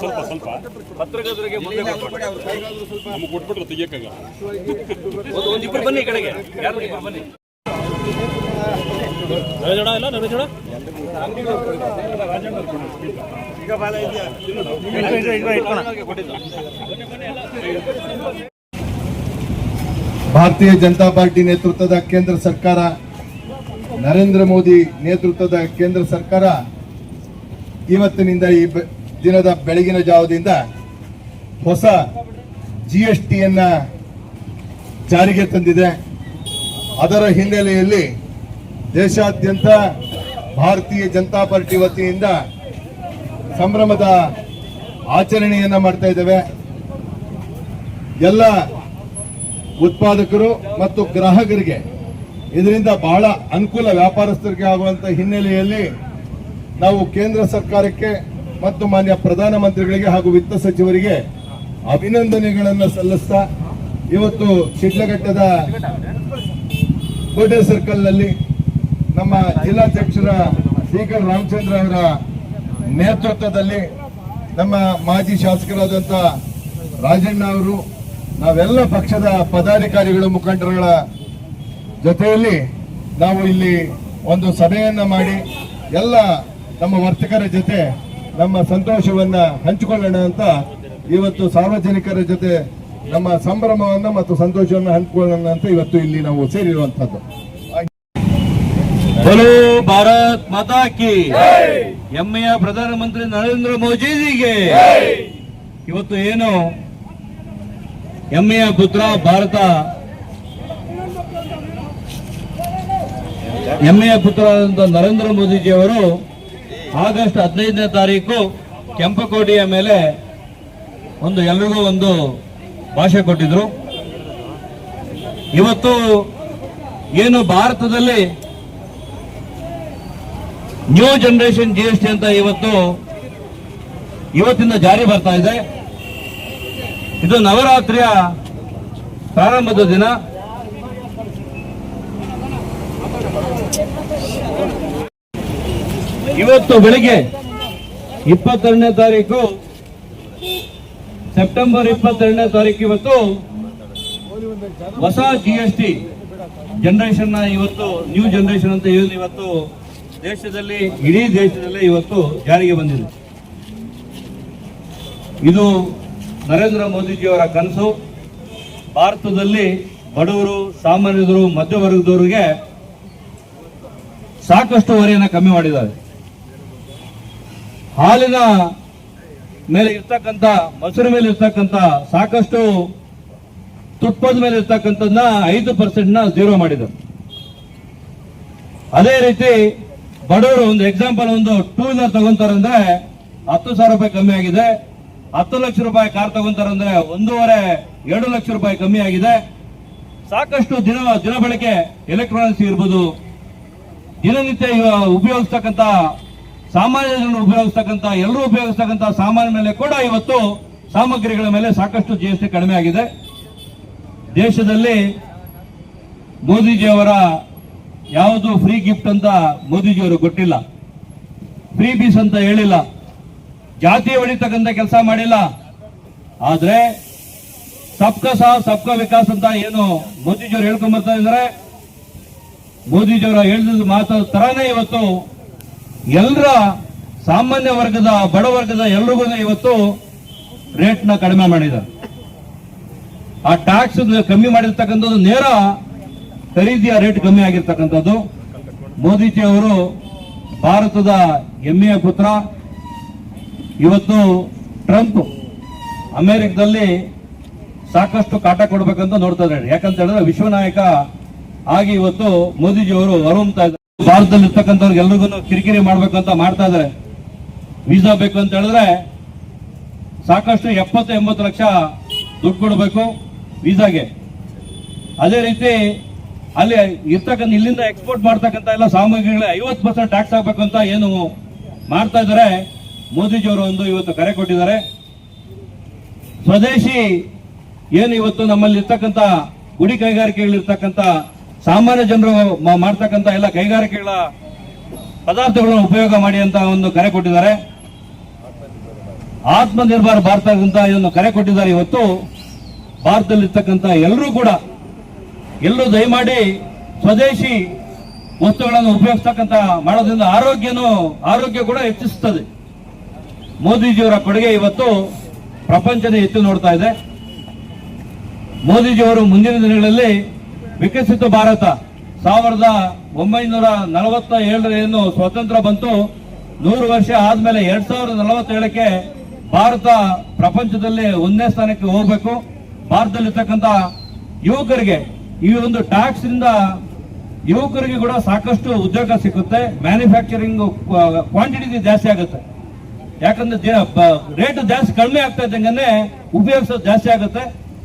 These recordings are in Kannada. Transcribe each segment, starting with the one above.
ಸ್ವಲ್ಪ ಸ್ವಲ್ಪ. ಪತ್ರಕರ್ತರಿಗೆ ಮುಂದೆ ನಮಗೆ ಕೊಟ್ಬಿಟ್ರೆ ಒಂದಿಬ್ರು ಬನ್ನಿ ಈ ಕಡೆಗೆ. ಯಾರು ಇಬ್ರು ಬನ್ನಿ? ನರೇಜೋಡ ಇಲ್ಲ ನರೇಜೋಡ ಭಾರತೀಯ ಜನತಾ ಪಾರ್ಟಿ ನೇತೃತ್ವದ ಕೇಂದ್ರ ಸರ್ಕಾರ ನರೇಂದ್ರ ಮೋದಿ ನೇತೃತ್ವದ ಕೇಂದ್ರ ಸರ್ಕಾರ ಇವತ್ತಿನಿಂದ ಈ ದಿನದ ಬೆಳಗಿನ ಜಾವದಿಂದ ಹೊಸ ಜಿ ಎಸ್ ಟಿಯನ್ನು ಜಾರಿಗೆ ತಂದಿದೆ. ಅದರ ಹಿನ್ನೆಲೆಯಲ್ಲಿ ದೇಶಾದ್ಯಂತ ಭಾರತೀಯ ಜನತಾ ಪಾರ್ಟಿ ವತಿಯಿಂದ ಸಂಭ್ರಮದ ಆಚರಣೆಯನ್ನು ಮಾಡ್ತಾ ಇದ್ದೇವೆ. ಎಲ್ಲ ಉತ್ಪಾದಕರು ಮತ್ತು ಗ್ರಾಹಕರಿಗೆ ಇದರಿಂದ ಬಹಳ ಅನುಕೂಲ ವ್ಯಾಪಾರಸ್ಥರಿಗೆ ಆಗುವಂತ ಹಿನ್ನೆಲೆಯಲ್ಲಿ ನಾವು ಕೇಂದ್ರ ಸರ್ಕಾರಕ್ಕೆ ಮತ್ತು ಮಾನ್ಯ ಪ್ರಧಾನಮಂತ್ರಿಗಳಿಗೆ ಹಾಗೂ ವಿತ್ತ ಸಚಿವರಿಗೆ ಅಭಿನಂದನೆಗಳನ್ನು ಸಲ್ಲಿಸ್ತಾ ಇವತ್ತು ಶಿಡ್ಲಘಟ್ಟದ ಕೋಟೆ ಸರ್ಕಲ್ನಲ್ಲಿ ನಮ್ಮ ಜಿಲ್ಲಾಧ್ಯಕ್ಷರ ಸ್ಪೀಕರ್ ರಾಮಚಂದ್ರ ಅವರ ನೇತೃತ್ವದಲ್ಲಿ ನಮ್ಮ ಮಾಜಿ ಶಾಸಕರಾದಂಥ ರಾಜಣ್ಣ ಅವರು ನಾವೆಲ್ಲ ಪಕ್ಷದ ಪದಾಧಿಕಾರಿಗಳು ಮುಖಂಡರುಗಳ ಜೊತೆಯಲ್ಲಿ ನಾವು ಇಲ್ಲಿ ಒಂದು ಸಭೆಯನ್ನ ಮಾಡಿ ಎಲ್ಲ ನಮ್ಮ ವರ್ತಕರ ಜೊತೆ ನಮ್ಮ ಸಂತೋಷವನ್ನ ಹಂಚಿಕೊಳ್ಳೋಣ ಅಂತ ಇವತ್ತು ಸಾರ್ವಜನಿಕರ ಜೊತೆ ನಮ್ಮ ಸಂಭ್ರಮವನ್ನ ಮತ್ತು ಸಂತೋಷವನ್ನು ಹಂಚಿಕೊಳ್ಳೋಣ ಅಂತ ಇವತ್ತು ಇಲ್ಲಿ ನಾವು ಸೇರಿರುವಂತಹದ್ದು. ಭಾರತ್ ಮಾತಾ ಕಿ ಪ್ರಧಾನಮಂತ್ರಿ ನರೇಂದ್ರ ಮೋದಿಜಿಗೆ ಇವತ್ತು ಏನು ಹೆಮ್ಮೆಯ ಪುತ್ರ ಭಾರತ. ಹೆಮ್ಮೆಯ ಪುತ್ರರಾದಂಥ ನರೇಂದ್ರ ಮೋದಿಜಿ ಅವರು ಆಗಸ್ಟ್ ಹದಿನೈದನೇ ತಾರೀಕು ಕೆಂಪಕೋಟೆಯ ಮೇಲೆ ಒಂದು ಎಲ್ರಿಗೂ ಒಂದು ಭಾಷೆ ಕೊಟ್ಟಿದ್ರು. ಇವತ್ತು ಏನು ಭಾರತದಲ್ಲಿ ನ್ಯೂ ಜನರೇಷನ್ ಜಿ ಅಂತ ಇವತ್ತು ಇವತ್ತಿಂದ ಜಾರಿ ಬರ್ತಾ ಇದೆ. ಇದು ನವರಾತ್ರಿಯ ಪ್ರಾರಂಭದ ದಿನ. ಇವತ್ತು ಬೆಳಿಗ್ಗೆ ಇಪ್ಪತ್ತೆರಡನೇ ತಾರೀಕು, ಸೆಪ್ಟೆಂಬರ್ ಇಪ್ಪತ್ತೆರಡನೇ ತಾರೀಕು ಇವತ್ತು ಹೊಸ ಜಿ ಎಸ್ ಟಿ ಜನರೇಷನ್ ಇವತ್ತು ನ್ಯೂ ಜನರೇಷನ್ ಅಂತ ಹೇಳಿ ಇವತ್ತು ದೇಶದಲ್ಲಿ, ಇಡೀ ದೇಶದಲ್ಲೇ ಇವತ್ತು ಜಾರಿಗೆ ಬಂದಿದೆ. ಇದು ನರೇಂದ್ರ ಮೋದಿಜಿಯವರ ಕನಸು, ಭಾರತದಲ್ಲಿ ಬಡವರು, ಸಾಮಾನ್ಯರು, ಮಧ್ಯವರ್ಗದವರಿಗೆ ಸಾಕಷ್ಟು ಹೊರೆಯನ್ನು ಕಮ್ಮಿ ಮಾಡಿದ್ದಾರೆ. ಹಾಲಿನ ಮೇಲೆ ಇರ್ತಕ್ಕಂಥ, ಮೊಸರು ಮೇಲೆ ಇರ್ತಕ್ಕಂಥ ಸಾಕಷ್ಟು ತುಪ್ಪದ ಮೇಲೆ ಇರ್ತಕ್ಕಂಥದ್ದನ್ನ ಐದು ಪರ್ಸೆಂಟ್ನ ಜೀರೋ ಮಾಡಿದರು ಅದೇ ರೀತಿ ಬಡವರು ಒಂದು ಎಕ್ಸಾಂಪಲ್ ಒಂದು ಟೂ ವೀಲರ್ ತಗೊಂತಾರಂದ್ರೆ ಹತ್ತು ಸಾವಿರ ರೂಪಾಯಿ ಕಮ್ಮಿ ಆಗಿದೆ. ಹತ್ತು ಲಕ್ಷ ರೂಪಾಯಿ ಕಾರ್ ತಗೊಂತಾರಂದ್ರೆ ಒಂದೂವರೆ, ಎರಡು ಲಕ್ಷ ರೂಪಾಯಿ ಕಮ್ಮಿ ಆಗಿದೆ. ಸಾಕಷ್ಟು ದಿನ ದಿನ ಬಳಕೆ ಎಲೆಕ್ಟ್ರಾನಿಕ್ಸ್ ಇರ್ಬೋದು. ದಿನನಿತ್ಯ ಉಪಯೋಗಿಸ್ತಕ್ಕಂಥ, ಸಾಮಾನ್ಯ ಜನರು ಉಪಯೋಗಿಸ್ತಕ್ಕಂಥ, ಎಲ್ಲರೂ ಉಪಯೋಗಿಸ್ತಕ್ಕಂಥ ಸಾಮಾನ್ಯ ಮೇಲೆ ಕೂಡ ಇವತ್ತು ಸಾಮಗ್ರಿಗಳ ಮೇಲೆ ಸಾಕಷ್ಟು ಜಿ ಎಸ್ ಟಿ ಕಡಿಮೆ ಆಗಿದೆ. ದೇಶದಲ್ಲಿ ಮೋದಿಜಿಯವರ ಯಾವುದು ಫ್ರೀ ಗಿಫ್ಟ್ ಅಂತ ಮೋದಿಜಿಯವರು ಕೊಟ್ಟಿಲ್ಲ. ಫ್ರೀ ಬೀಸ್ ಅಂತ ಹೇಳಿಲ್ಲ. ಜಾತಿ ಹೊಡಿತಕ್ಕಂಥ ಕೆಲಸ ಮಾಡಿಲ್ಲ. ಆದ್ರೆ ಸಬ್ಕಾ ಸಹ ಸಬ್ಕಾ ವಿಕಾಸ್ ಅಂತ ಏನು ಮೋದಿಜಿಯವರು ಹೇಳ್ಕೊಂಡ್ ಬರ್ತಾ ಇದ್ದಾರೆ ಮೋದಿಜಿಯವರ ಹೇಳಿದ ಮಾತು ತರಾನೇ ಇವತ್ತು ಎಲ್ಲರ ಸಾಮಾನ್ಯ ವರ್ಗದ, ಬಡ ವರ್ಗದ ಎಲ್ರಿಗೂ ಇವತ್ತು ರೇಟ್ನ ಕಡಿಮೆ ಮಾಡಿದ್ದಾರೆ. ಆ ಟ್ಯಾಕ್ಸ್ ಕಮ್ಮಿ ಮಾಡಿರ್ತಕ್ಕಂಥದ್ದು ನೇರ ಖರೀದಿಯ ರೇಟ್ ಕಮ್ಮಿ ಆಗಿರ್ತಕ್ಕಂಥದ್ದು. ಮೋದಿಜಿ ಅವರು ಭಾರತದ ಹೆಮ್ಮೆಯ ಪುತ್ರ. ಇವತ್ತು ಟ್ರಂಪ್ ಅಮೇರಿಕದಲ್ಲಿ ಸಾಕಷ್ಟು ಕಾಟ ಕೊಡ್ಬೇಕಂತ ನೋಡ್ತಾ ಇದ್ದಾರೆ. ಯಾಕಂತ ಹೇಳಿದ್ರೆ ವಿಶ್ವ ನಾಯಕ ಆಗಿ ಇವತ್ತು ಮೋದಿಜಿಯವರು ಹೊರಹೊಮ್ತಾ ಇದ್ದಾರೆ ಭಾರತದಲ್ಲಿ ಇರ್ತಕ್ಕಂಥವ್ರಿಗೆ ಎಲ್ರಿಗೂ ಕಿರಿಕಿರಿ ಮಾಡ್ಬೇಕಂತ ಮಾಡ್ತಾ ಇದಾರೆ ವೀಸಾ ಬೇಕು ಅಂತ ಹೇಳಿದ್ರೆ ಸಾಕಷ್ಟು ಎಪ್ಪತ್ತು ಎಂಬತ್ತು ಲಕ್ಷ ದುಡ್ಡು ಕೊಡಬೇಕು ವೀಸಾಗೆ. ಅದೇ ರೀತಿ ಅಲ್ಲಿ ಇರ್ತಕ್ಕಂಥ ಇಲ್ಲಿಂದ ಎಕ್ಸ್ಪೋರ್ಟ್ ಮಾಡ್ತಕ್ಕಂಥ ಎಲ್ಲ ಸಾಮಗ್ರಿಗಳೇ ಐವತ್ತು ಪರ್ಸೆಂಟ್ ಟ್ಯಾಕ್ಸ್ ಹಾಕ್ಬೇಕು ಅಂತ ಏನು ಮಾಡ್ತಾ ಇದ್ದಾರೆ. ಮೋದಿಜಿಯವರು ಒಂದು ಇವತ್ತು ಕರೆ ಕೊಟ್ಟಿದ್ದಾರೆ. ಸ್ವದೇಶಿ ಏನು ಇವತ್ತು ನಮ್ಮಲ್ಲಿ ಇರ್ತಕ್ಕಂಥ ಗುಡಿ ಕೈಗಾರಿಕೆಗಳಿರ್ತಕ್ಕಂಥ ಸಾಮಾನ್ಯ ಜನರು ಮಾಡ್ತಕ್ಕಂಥ ಎಲ್ಲ ಕೈಗಾರಿಕೆಗಳ ಪದಾರ್ಥಗಳನ್ನು ಉಪಯೋಗ ಮಾಡಿ ಅಂತ ಒಂದು ಕರೆ ಕೊಟ್ಟಿದ್ದಾರೆ. ಆತ್ಮನಿರ್ಭರ ಭಾರತ ಅಂತ ಒಂದು ಕರೆ ಕೊಟ್ಟಿದ್ದಾರೆ ಇವತ್ತು. ಭಾರತದಲ್ಲಿರ್ತಕ್ಕಂಥ ಎಲ್ಲರೂ ಕೂಡ ಎಲ್ಲರೂ ದಯಮಾಡಿ ಸ್ವದೇಶಿ ವಸ್ತುಗಳನ್ನು ಉಪಯೋಗಿಸ್ತಕ್ಕಂಥ ಮಾಡೋದ್ರಿಂದ ಆರೋಗ್ಯನೂ, ಆರೋಗ್ಯ ಕೂಡ ಹೆಚ್ಚಿಸುತ್ತದೆ ಮೋದಿಜಿಯವರ ಕೊಡುಗೆ ಇವತ್ತು ಪ್ರಪಂಚದ ಎತ್ತು ನೋಡ್ತಾ ಇದೆ. ಮೋದಿಜಿಯವರು ಮುಂದಿನ ದಿನಗಳಲ್ಲಿ ವಿಕಸಿತ ಭಾರತ. ಸಾವಿರದ ಒಂಬೈನೂರ ನಲವತ್ತ ಏಳರೇನು ಸ್ವತಂತ್ರ ಬಂತು. ನೂರು ವರ್ಷ ಆದ್ಮೇಲೆ ಎರಡ್ ಸಾವಿರದ ನಲವತ್ತೇಳಕ್ಕೆ ಭಾರತ ಪ್ರಪಂಚದಲ್ಲಿ ಒಂದನೇ ಸ್ಥಾನಕ್ಕೆ ಹೋಗ್ಬೇಕು. ಭಾರತದಲ್ಲಿರ್ತಕ್ಕಂಥ ಯುವಕರಿಗೆ ಈ ಒಂದು ಟ್ಯಾಕ್ಸ್ ಇಂದ ಯುವಕರಿಗೆ ಕೂಡ ಸಾಕಷ್ಟು ಉದ್ಯೋಗ ಸಿಗುತ್ತೆ. ಮ್ಯಾನುಫ್ಯಾಕ್ಚರಿಂಗ್ ಕ್ವಾಂಟಿಟಿ ಜಾಸ್ತಿ ಆಗುತ್ತೆ. ಯಾಕಂದ್ರೆ ರೇಟ್ ಜಾಸ್ತಿ ಕಡಿಮೆ ಆಗ್ತಾ ಇದ್ದಂಗೆ ಉಪಯೋಗಿಸೋದು ಜಾಸ್ತಿ ಆಗುತ್ತೆ.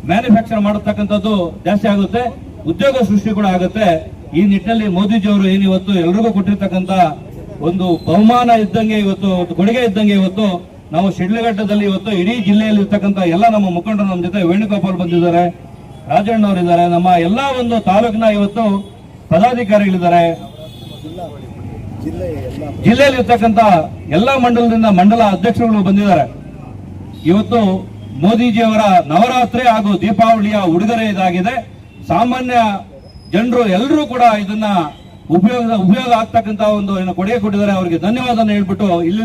ಮ್ಯಾನುಫ್ಯಾಕ್ಚರ್ ಮಾಡತಕ್ಕಂಥದ್ದು ಜಾಸ್ತಿ ಆಗುತ್ತೆ. ಉದ್ಯೋಗ ಸೃಷ್ಟಿ ಕೂಡ ಆಗುತ್ತೆ. ಈ ನಿಟ್ಟಿನಲ್ಲಿ ಮೋದಿಜಿ ಅವರು ಏನು ಇವತ್ತು ಎಲ್ರಿಗೂ ಕೊಟ್ಟಿರ್ತಕ್ಕಂಥ ಒಂದು ಬಹುಮಾನ ಇದ್ದಂಗೆ ಇವತ್ತು, ಕೊಡುಗೆ ಇದ್ದಂಗೆ ಇವತ್ತು, ನಾವು ಶಿಡ್ಲಘಟ್ಟದಲ್ಲಿ ಇವತ್ತು ಇಡೀ ಜಿಲ್ಲೆಯಲ್ಲಿ ಇರ್ತಕ್ಕಂಥ ಎಲ್ಲ ನಮ್ಮ ಮುಖಂಡರು ನಮ್ಮ ಜೊತೆ ವೇಣುಗೋಪಾಲ್ ಬಂದಿದ್ದಾರೆ ರಾಜಣ್ಣ ಅವರಿದ್ದಾರೆ ನಮ್ಮ ಎಲ್ಲಾ ಒಂದು ತಾಲೂಕಿನ ಇವತ್ತು ಪದಾಧಿಕಾರಿಗಳಿದ್ದಾರೆ. ಜಿಲ್ಲೆಯಲ್ಲಿ ಇರ್ತಕ್ಕಂಥ ಎಲ್ಲ ಮಂಡಲದಿಂದ ಮಂಡಲ ಅಧ್ಯಕ್ಷರುಗಳು ಬಂದಿದ್ದಾರೆ. ಇವತ್ತು ಮೋದಿಜಿಯವರ ನವರಾತ್ರಿ ಹಾಗೂ ದೀಪಾವಳಿಯ ಉಡುಗೊರೆ ಇದಾಗಿದೆ. ಸಾಮಾನ್ಯ ಜನರು ಎಲ್ಲರೂ ಕೂಡ ಇದನ್ನ ಉಪಯೋಗ ಉಪಯೋಗ ಆಗ್ತಕ್ಕಂತ ಒಂದು ಏನು ಕೊಡುಗೆ ಕೊಟ್ಟಿದ್ದಾರೆ. ಅವರಿಗೆ ಧನ್ಯವಾದ ಹೇಳ್ಬಿಟ್ಟು ಇಲ್ಲಿ